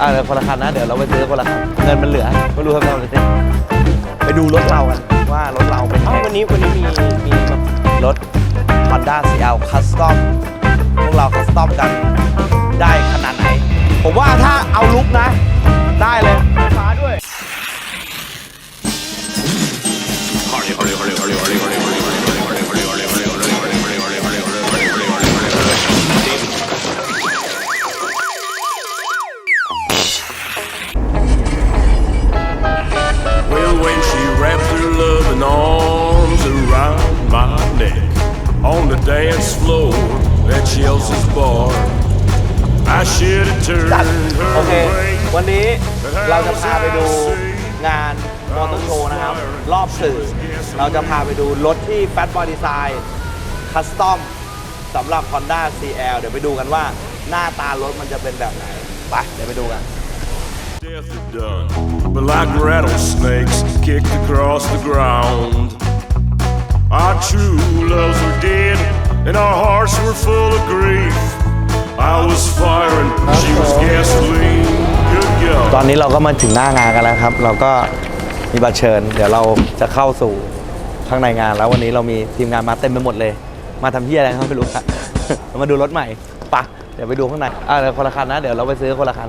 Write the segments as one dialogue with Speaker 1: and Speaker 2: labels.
Speaker 1: อ่าเดี๋ยวคนละคันนะ เดี๋ยวเราไปซื้อคนละคันเงินมันเหลือ ไม่รู้ทำไงเลยสิไปดูรถเรากันว่ารถเราเป็นยัง
Speaker 2: เอ้า
Speaker 1: ไง
Speaker 2: วันนี้วันนี้มีมีแบบ
Speaker 1: รถ Honda CL Custom พวกเราคัสตอมกันได้ขนาดไหน ผมว่าถ้าเอาลุกนะ ได้เลย
Speaker 2: ฟ้าด้วย
Speaker 1: วันนี้เราจะพาไปดูงานมอเตอร์โชว์นะครับ รอบสื่อ เราจะพาไปดูรถที่ Fat Boy Design คัสตอมสำหรับ Honda CL เดี๋ยวไปดูกันว่าหน้าตารถมันจะเป็นแบบไหน ไป เดี๋ยวไปดูกัน
Speaker 3: Death had done, but like rattlesnakes kicked across the ground. Our true loves were dead, and our hearts were full of grief. I was firing, she was gasoline. Good
Speaker 1: ตอ
Speaker 3: God.
Speaker 1: นนี้เราก็มาถึงหน้างานกันแล้วครับ เราก็มีบัตรเชิญ เดี๋ยวเราจะเข้าสู่ข้างในงาน แล้ววันนี้เรามีทีมงานมาเต็มไปหมดเลย มาทำเพี้ยอะไรก็ไม่รู้ครับมาดูรถใหม่ปะเดี๋ยวไปดูข้างในอ่าเดี๋ยวคนละคันนะ เดี๋ยวเราไปซื้อคนละคัน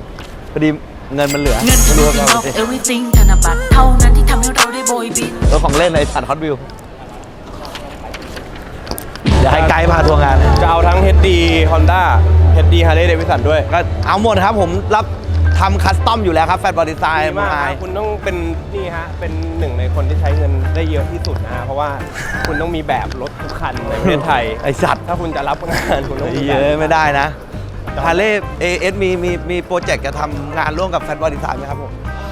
Speaker 1: พอดีเงินมันเหลือ
Speaker 4: เงิน
Speaker 1: ไม่
Speaker 4: คือ
Speaker 1: รู้
Speaker 4: king
Speaker 1: ว่า
Speaker 4: of
Speaker 1: จะ
Speaker 4: everything ธนบัตรเท่านั้นที่ทำให้เราได้โบยบิน
Speaker 1: รถของเล่นในสัตว์ฮอตวิวอย่าให้ไกด์พาทัวร์งาน
Speaker 2: จะเอาทั้ง HD Honda HD Harley Davidson ด้วย
Speaker 1: ก็เอาหมดครับผมรับ ทำคัสตอมอยู่แล้วครับแฟนบอดี้ไซน์
Speaker 2: ดีมากครับคุณต้องเป็นนี่ฮะ เป็นหนึ่งในคนที่ใช้เงินได้เยอะที่สุดนะฮะ เพราะว่าคุณต้องมีแบบรถทุกคันในประเทศไทย
Speaker 1: ไอสัตว์
Speaker 2: ถ้าคุณจะรับงานคุณต้องมี
Speaker 1: เย
Speaker 2: แบบ
Speaker 1: อะไม่ได้นะฮาร์เลย์เอสมีมีมีโปรเจกต์จะทำงานร่วมกับแฟนบอดี้ไซน์ไหมครับผม
Speaker 2: อ่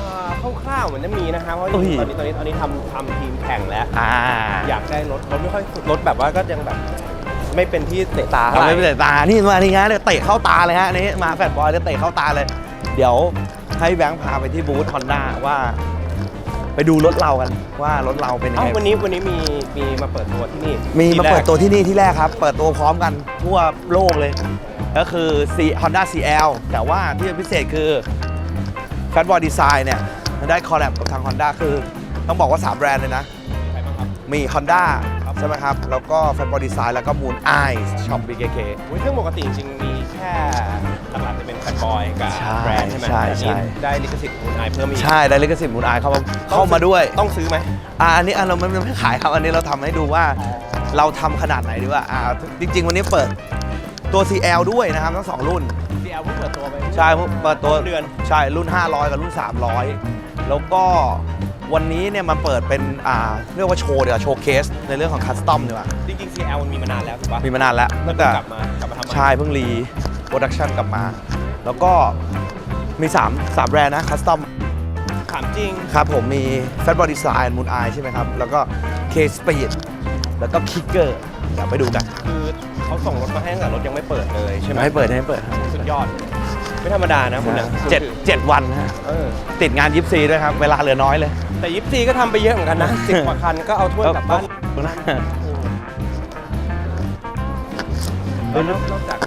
Speaker 2: าคร่าวๆเหมือนจะมีนะครับเพราะ
Speaker 1: อุ้ย
Speaker 2: ตอนนี้ตอนนี้ตอนนี้ทำทำทีมแข่งแล้ว
Speaker 1: อ่า
Speaker 2: อยากได้รถรถไม่ค่อยรถแบบว่าก็ยังแบบ ไม่เป็นที่เตะตาเท่า
Speaker 1: ทำ
Speaker 2: ไหร่
Speaker 1: ไม่เป็นตานี่มาทีงานเนี่ยเตะเข้าตาเลยฮะอันนี้มาแฟนบอยเนี่ยเตะเข้าตาเลย เดี๋ยวให้แบงค์พาไปที่บูธฮอนด้าว่า ไปดูรถเรากันว่ารถเราเป็นยัง
Speaker 2: เอ้า
Speaker 1: ไง
Speaker 2: วันนี้วันนี้มีมีมาเปิดตัวที่นี่
Speaker 1: มี
Speaker 2: ที่
Speaker 1: มา
Speaker 2: แรก
Speaker 1: เปิดตัวที่นี่ที่แรกครับ เปิดตัวพร้อมกันทั่วโลกเลย ก็คือ C Honda CL แต่ว่าที่พิเศษคือ f a t b o y Design เนี่ยได้คอลแลบกับทาง Honda คือ ต้องบอกว่า 3 แบรนด์เลยนะ
Speaker 2: ใครบ้างครับ
Speaker 1: มี Honda
Speaker 2: ครับ
Speaker 1: ใช่ไหมครับ แล้วก็ f a t b o y Design แล้วก็ Moon Eyes Shop BKK
Speaker 2: อุ๊ยซึ่งปกติจริงๆมีแค่หลักๆจะ เป็นแฟนบอยกับ
Speaker 1: ใช่
Speaker 2: แบรนด์ใช่ไหม
Speaker 1: ใช่
Speaker 2: แต่อันนี้
Speaker 1: ใช่
Speaker 2: ได้ลิขสิทธิ์คุณนายเพิ่มอีก
Speaker 1: ใช่ได้ลิขสิทธิ์ Moon Eyes เข้ามาเข้ามาด้วย
Speaker 2: ต้องซื้อไหม
Speaker 1: อ่าอันนี้อันเราไม่ไม่ขายครับ อันนี้เราทำให้ดูว่าเราทำขนาดไหนดีกว่าอ่าจริง ๆ วันนี้เปิดตัว CL ด้วยนะครับทั้งสองรุ่น
Speaker 2: CL เพิ่งเปิดตัวไป
Speaker 1: ใช่เปิดตัว
Speaker 2: เดือน
Speaker 1: ใช่รุ่น 500 กับรุ่น 300 แล้วก็วันนี้เนี่ยมันเปิดเป็นอ่าเรียกว่าโชว์เดี๋ยวาโชว์เคสในเรื่องของคัสตอมดีกว่า
Speaker 2: จริงๆ CL มันมีมานานแล้วถูกปะ
Speaker 1: มีมานานแล้ว
Speaker 2: แล้
Speaker 1: ตั้
Speaker 2: ว
Speaker 1: ง
Speaker 2: เพิ่
Speaker 1: แต่
Speaker 2: งกลับมากลับมาทำใหม่
Speaker 1: ใช่เพิ่งรีโปรดักชันกลับมา แล้วก็มี3 3แบรนด์นะคัสตอม
Speaker 2: ถามจริง
Speaker 1: ครับผมมี Fat Body Design Moon Eye ใช่ไหมครับ แล้วก็ K Speed แล้วก็ Kicker เดี๋ยวไปดูกัน
Speaker 2: คือเขาส่งรถมาให้ตั้งแต่รถยังไม่เปิดเลยใช่ไหม
Speaker 1: ให้เปิดให้เปิด
Speaker 2: สุดยอด ไม่ธรรมดานะคุณนะ
Speaker 1: เจ็ดเจ็ดวันฮะ
Speaker 2: เออ
Speaker 1: ติดงานยิปซีด้วยครับ เวลาเหลือน้อยเลย
Speaker 2: แต่ยิปซีก็ทำไปเยอะเหมือนกันนะสิบกว่าคันก็เอาถ้วยกลับบ้านแล้วนอกนอกจากเอ่อ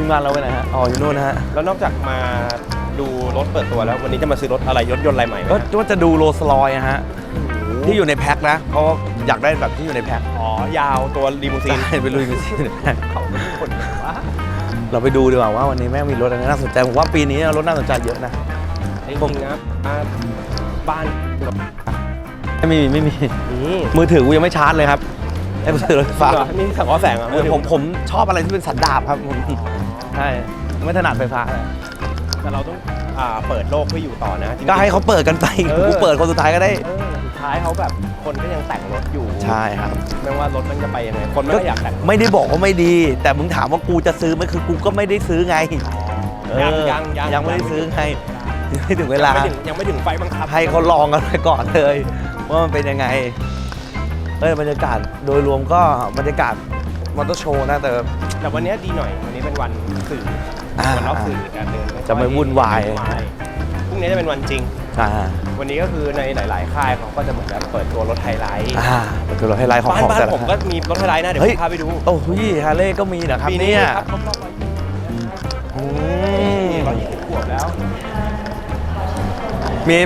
Speaker 1: ทีมงานเราไปไหนฮะ อ๋ออยู่นู่นนะฮะ
Speaker 2: แล้วนอกจากมาดูรถเปิดตัวแล้ว วันนี้จะมาซื้อรถอะไรรถยนต์อะไรใหม่ไหม
Speaker 1: ก็
Speaker 2: ฮะ
Speaker 1: ว่าจะดูโรสลอยฮะ ที่อยู่ในแพ็คนะ เพราะว่าอยากได้แบบที่อยู่ในแพ็ค
Speaker 2: อ๋อยาวตัวลีมูซีน
Speaker 1: ใช่ไปลุยไปที่อยู่ในแพ็ค
Speaker 2: เขาเป็นคนแบบว่า
Speaker 1: เราไปดูดีกว่าว่าวันนี้แม่งมีรถอะไรน่าสนใจผมว่าปีนี้รถน่าสนใจเยอะนะ
Speaker 2: จริงๆนะอ่าบ้าน
Speaker 1: ไม่มีไม่มี
Speaker 2: นี่
Speaker 1: มือถือกูยังไม่ชาร์จเลยครับไอ้มือถือรถไฟฟ้า
Speaker 2: เหรอนี่สังเคราะห์แสงอะ
Speaker 1: เออผมผมชอบอะไรที่เป็นสันดาบครับผมใช่ไม่ถนัดไฟฟ้าเลย
Speaker 2: แต่เราต้องอ่าเปิดโลกเพื่ออยู่ต่อนะจริงๆ
Speaker 1: ก็ให้เขาเปิดกันไป
Speaker 2: เออ
Speaker 1: กูเปิดคนสุดท้ายก็ได้
Speaker 2: เออสุดท้ายเขาแบบคนก็ยังแต่งรถอยู่
Speaker 1: ใช่ครับ
Speaker 2: ไม่ว่ารถมันจะไปยังไงคนมันก็อยากแต่ง
Speaker 1: ไม่ได้บอกว่าไม่ดี แต่มึงถามว่ากูจะซื้อไหมคือกูก็ไม่ได้ซื้อไงเออ
Speaker 2: ยังยังยัง
Speaker 1: ยังไม่ได้ซื้อไงยังไม่ถึงเวลา
Speaker 2: ยังไม่ถึงยังไม่ถึงไฟบังคับ
Speaker 1: ให้เขาลองกันไปก่อนเลย ว่ามันเป็นยังไงเอ้ยบรรยากาศโดยรวมก็บรรยากาศมอเตอร์โชว์นะแต่
Speaker 2: แต่วันนี้ดีหน่อยวันนี้เป็นวันสื่อ
Speaker 1: อ่า
Speaker 2: วันรอบสื่อการเดิน
Speaker 1: จะไม่วุ่นวาย
Speaker 2: พรุ่งนี้จะเป็นวันจริง
Speaker 1: อ่า
Speaker 2: วันนี้ก็คือในหลาย ๆ ค่ายเขาก็จะเหมือนแบบเปิดตัวรถไฮไลท์
Speaker 1: อ่าเป็นตัวเราให้ไลท์ของ
Speaker 2: บ้าน
Speaker 1: ของ
Speaker 2: บ้าน
Speaker 1: แต่ละ
Speaker 2: ผมก็มีรถไฮไลท์นะเดี๋ยว
Speaker 1: เฮ้
Speaker 2: ผ
Speaker 1: ย
Speaker 2: มพาไปดู
Speaker 1: โอ้โหฮาร์เลย์ก็มีนะครับ
Speaker 2: ปีนี้
Speaker 1: เนี่ย
Speaker 2: ครับครบรอบร้อย
Speaker 1: อื
Speaker 2: ยี่
Speaker 1: ม
Speaker 2: ร้อยยี่สิบขวบแล้ว
Speaker 1: มี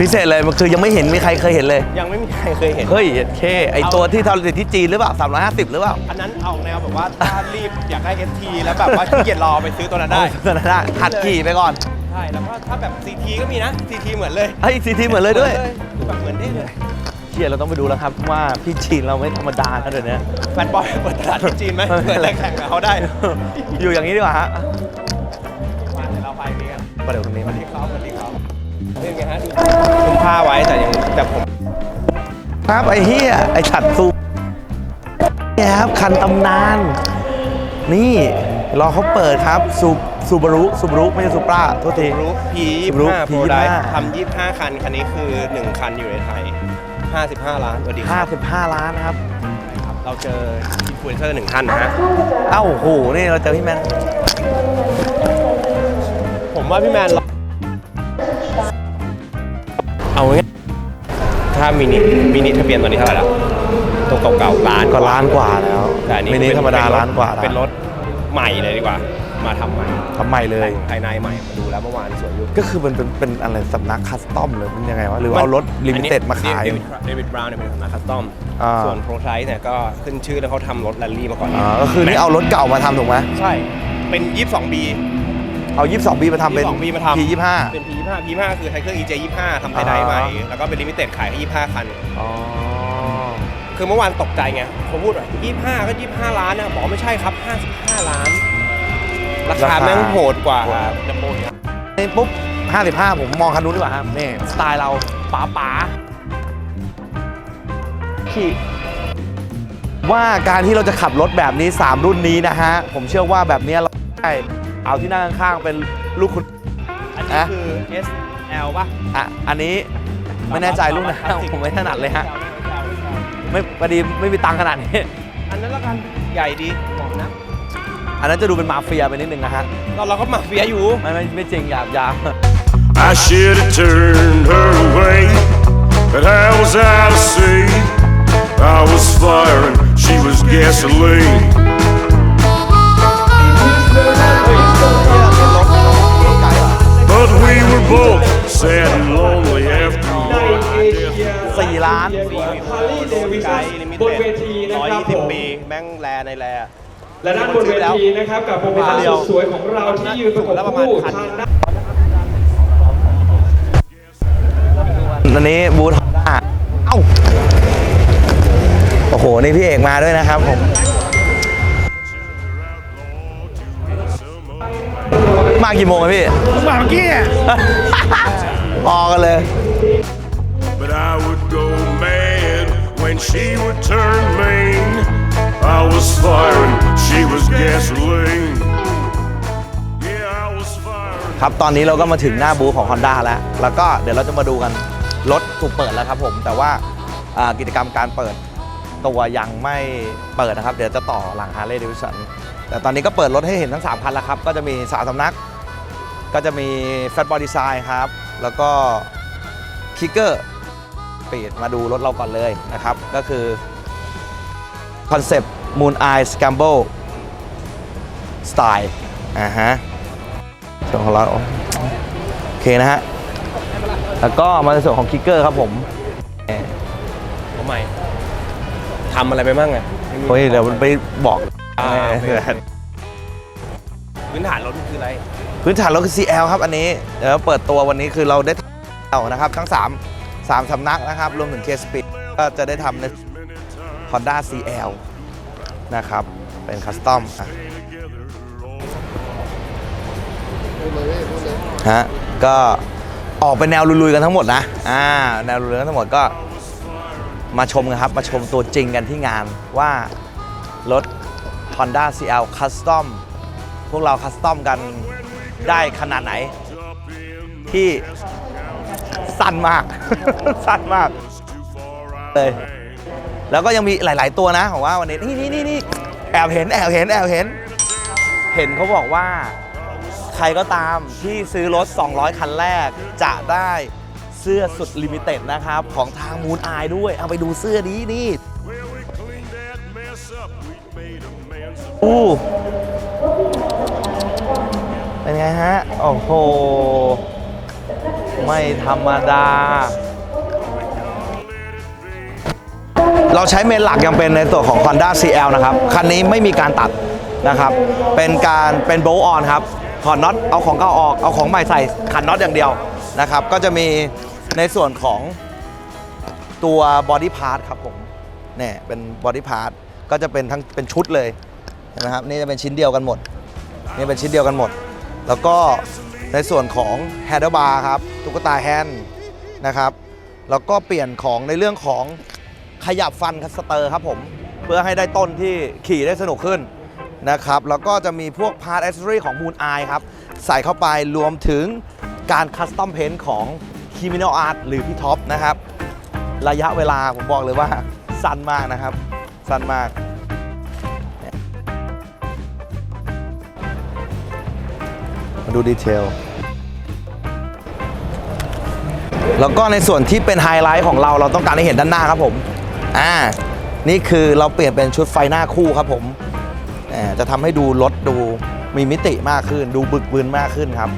Speaker 1: พิเศษเลยมันคือยังไม่เห็นมีใครเคยเห็นเลย
Speaker 2: ยังไม่มีใครเคยเห็น
Speaker 1: เฮ้ยเคไอตัวที่ทำติดที่จีนหรือเปล่า350 หรือเปล่า
Speaker 2: อันนั้นเอาแนวแบบว่าถ้ารีบอยากได้ FT แล้วแบบว่าขี้เกียจรอไปซื้อตัวนั้นได้
Speaker 1: ได้ได้หัดขี่ไปก่อน
Speaker 2: ใช่ แล้วก็ถ้าแบบ CT ก็มีนะ CT เหมือนเลย
Speaker 1: เฮ้ยซีทีเหมือนเลยด้วย
Speaker 2: คือแบบเหมือนได้เลย
Speaker 1: เชียเราต้องไปดูแล้วครับว่าพี่จีนเราไม่ธรรมดานะเดี๋ยวนี้
Speaker 2: แฟนบอยเปิดตลาดที่จีนไหมเปิดอะไรแข่งกับเขาได้นะ
Speaker 1: อยู่อย่างนี้ดีกว่าฮะ
Speaker 2: มาเดี๋ยวเราไปนี่กัน
Speaker 1: ไปเดี๋ยวตรงนี้
Speaker 2: ส
Speaker 1: มั
Speaker 2: วันสดี ผ้าไว้แต่ยังแต่ผม
Speaker 1: ครับไอ้เฮียไอ้ฉัดซูเนี่ยครับคันตำนาน นี่รอเขาเปิดครับซูซูบารุซูบารุไม่ใช่ซูปราโทษที
Speaker 2: รู้ P
Speaker 1: สุรุ
Speaker 2: 25 Pro
Speaker 1: P25
Speaker 2: Drive ทำ25คัน คันนี้คือ1คันอยู่ในไทย55ล้านสวัสดีครับ
Speaker 1: 55 ล้านครับ
Speaker 2: เราเจออินฟลูเอนเซอร์หนึ่งท่านนะฮะ
Speaker 1: เอ้าโหนี่เราเจอพี่แมน
Speaker 2: ผมว่าพี่แมนเร เอาง่ายถ้ามินิมินิทะเบียนตอนนี้เท่าไหร่แล้วตัวเก่าๆล้าน
Speaker 1: ก็ล้านกว่าแล้ว
Speaker 2: แต่อันนี้
Speaker 1: มินิ
Speaker 2: เป็
Speaker 1: ธรรมดา
Speaker 2: เป็
Speaker 1: ล้านกว่าแล้ว
Speaker 2: เป็นรถใหม่เลยดีกว่า มาทำใหม่
Speaker 1: ทำใหม่เลย
Speaker 2: แต่งภายในใหม่มาดูแล้วเมื่อวานสวยอยู่
Speaker 1: ก็คือมันเป็นเป็นอะไรสำนักคัสตอมเลยมันยังไงวะหรือว่าเอารถลิมิเต็ดมาขาย
Speaker 2: เดวิดเดวิดบราวน์เนี่ยเป็นสำนักคัสตอม
Speaker 1: อ่า
Speaker 2: ส่วนโปรไทส์เนี่ยก็ขึ้นชื่อแล้วเขาทำรถแรลลี่มาก่อน
Speaker 1: อ่าก็คือนี่เอารถเก่ามาทำถูกไหม
Speaker 2: ใช่เป็น 22B
Speaker 1: เอา22ปีมาทำเป็น
Speaker 2: 22ปีมาทำ
Speaker 1: P25
Speaker 2: เป็น P25 P25 คือไทยเครื่อง EJ 25ทำภายใน
Speaker 1: อ่า
Speaker 2: ใหม่ แล้วก็เป็นลิมิเต็ดขายแค่25 คัน
Speaker 1: อ๋อ
Speaker 2: คือเมื่อวานตกใจไงผมพูดว่า25 ก็ 25 ล้านนะบอกไม่ใช่ครับ 55 ล้าน ราคาแม่งโหดกว่าดัมโบเนี่ย
Speaker 1: นี่ปุ๊บ 55 ผมมองคันนู้นดีกว่าครับ นี่ สไตล์เราป๋าป๋าขี่ว่าการที่เราจะขับรถแบบนี้ 3 รุ่นนี้นะฮะ ผมเชื่อว่าแบบนี้เราได้ เอาที่นั่งข้างๆเป็นลูกคุณ
Speaker 2: อันนี้
Speaker 1: อะ
Speaker 2: คือ SL ป่ะ
Speaker 1: อะอันนี้ไม่แน่ใจรุ่นนะผมไม่ถนัดเลยฮะ ไม่พอดีไม่มีตังค์ขนาดนี้
Speaker 2: อันนั้นละกันใหญ่ดีบอกนะ
Speaker 1: อันนั้นจะดูเป็นมาเฟียไปนิดนึงนะฮะ
Speaker 2: เราเราก็มาเฟียอยู่
Speaker 1: ไม่ไม่ไม่จริงหยาบหยาบ
Speaker 3: I should have turned her away, but how was I to see? I was fire and she was gasoline.
Speaker 2: แลในแล
Speaker 5: และด้านบนเวทีนะครับกับโปรโมชั่นสุดสวยของเราที่ยืนประกบคู่ทางด้าน
Speaker 1: อันนี้บูธอะเอ้า โอ้โห นี่พี่เอกมาด้วยนะครับผมมากี่โมงอะพี่มาเมื่อกี้พอกันเลย
Speaker 3: But I would go mad when she would turn mean. I was fire and she was gasoline. Yeah, I was fire.
Speaker 1: ครับ ตอนนี้เราก็มาถึงหน้าบูธของ Honda แล้ว แล้วก็เดี๋ยวเราจะมาดูกัน รถถูกเปิดแล้วครับผม แต่ว่าอ่ากิจกรรมการเปิดตัวยังไม่เปิดนะครับ เดี๋ยวจะต่อหลัง Harley Davidson แต่ตอนนี้ก็เปิดรถให้เห็นทั้ง 3 คันแล้วครับ ก็จะมีสามสำนัก ก็จะมี Fat Boy Design ครับ แล้วก็ Kicker ปีดมาดูรถเราก่อนเลยนะครับ ก็คือ Concept Moon Eye Scramble Style อ่าฮะส่วนของเราโอเคนะฮะ แล้วก็มาในส่วนของคิกเกอร์ครับผมเอ่อ
Speaker 2: ทำไมทำอะไรไปบ้างอะ
Speaker 1: เฮ้ยเดี๋ยวมันไปบอก
Speaker 2: อ่า
Speaker 1: เออ
Speaker 2: โอเคพื้นฐานรถมันคืออะไร
Speaker 1: พื้นฐานรถคือ CL ครับอันนี้เดี๋ยวเปิดตัววันนี้คือเราได้เอานะครับ ทั้ง 3 3สำนักนะครับ รวมถึง k s p e e d ก็จะได้ทำใน Honda CL นะครับ เป็นคัสตอมอะฮะก็ออกเป็นแนวลุยๆกันทั้งหมดนะอ่าแนวลุยๆกันทั้งหมดก็มาชมกันครับ มาชมตัวจริงกันที่งานว่ารถ Honda CL Custom พวกเราคัสตอมกันได้ขนาดไหน ที่สั้นมาก สั้นมากเลย แล้วก็ยังมีหลาย ๆ ตัวนะของว่าวันนี้นี่นี่นี่แอบเห็นแอบเห็นแอบเห็น เห็นเขาบอกว่า ใครก็ตามที่ซื้อรถ 200 คันแรก จะได้เสื้อสุดลิมิเต็ดนะครับ ของทางมูนอายด้วย เอาไปดูเสื้อนี้นี่อู้เป็นไงฮะ โอ้โห ไม่ธรรมดา เราใช้เมนหลักยังเป็นในตัวของ Honda CL นะครับ คันนี้ไม่มีการตัดนะครับ เป็นการเป็นโบออนครับถอดน็อตเอาของเก่าออกเอาของใหม่ใส่ขันน็อตอย่างเดียวนะครับ ก็จะมีในส่วนของตัวบอดี้พาร์ทครับผมเนี่ยเป็นบอดี้พาร์ทก็จะเป็นทั้งเป็นชุดเลยนไหมครับนี่จะเป็นชิ้นเดียวกันหมด นี่เป็นชิ้นเดียวกันหมด แล้วก็ในส่วนของแฮนด์บาร์ครับตุ๊กตาแฮนด์นะครับแล้วก็เปลี่ยนของในเรื่องของ ขยับฟันคัสเตอร์ครับผม เพื่อให้ได้ต้นที่ขี่ได้สนุกขึ้นนะครับ แล้วก็จะมีพวกพาร์ทแอ c เซอรี่ของ Moon Eye ครับ ใส่เข้าไปรวมถึงการคัสตอมเพนของ k i m i n a l Art หรือพี่ท็อปนะครับ ระยะเวลาผมบอกเลยว่าสั้นมากนะครับ สั้นมากมาดูดีเทล แล้วก็ในส่วนที่เป็นไฮไลท์ของเราเราต้องการให้เห็นด้านหน้าครับผม อ่านี่คือเราเปลี่ยนเป็นชุดไฟหน้าคู่ครับผมจะทำให้ดูรถดูมีมิติมากขึ้น ดูบึกบึนมากขึ้นครับ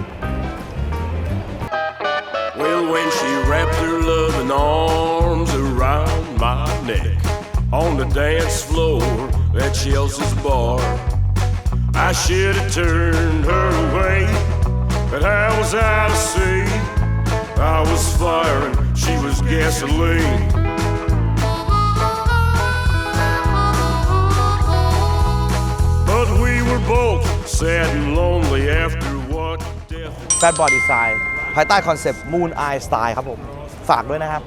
Speaker 3: Well, when she wrapped her loving arms around my neck on the dance floor at Chelsea's bar, I should have turned her away, but I was out of sea. I was fire and she was gasoline. Sad and lonely after what death.
Speaker 1: แฟนบอร์ดดีไซน์ภายใต้คอนเซปต์ Moon Eye Style ครับผม ฝากด้วยนะครับ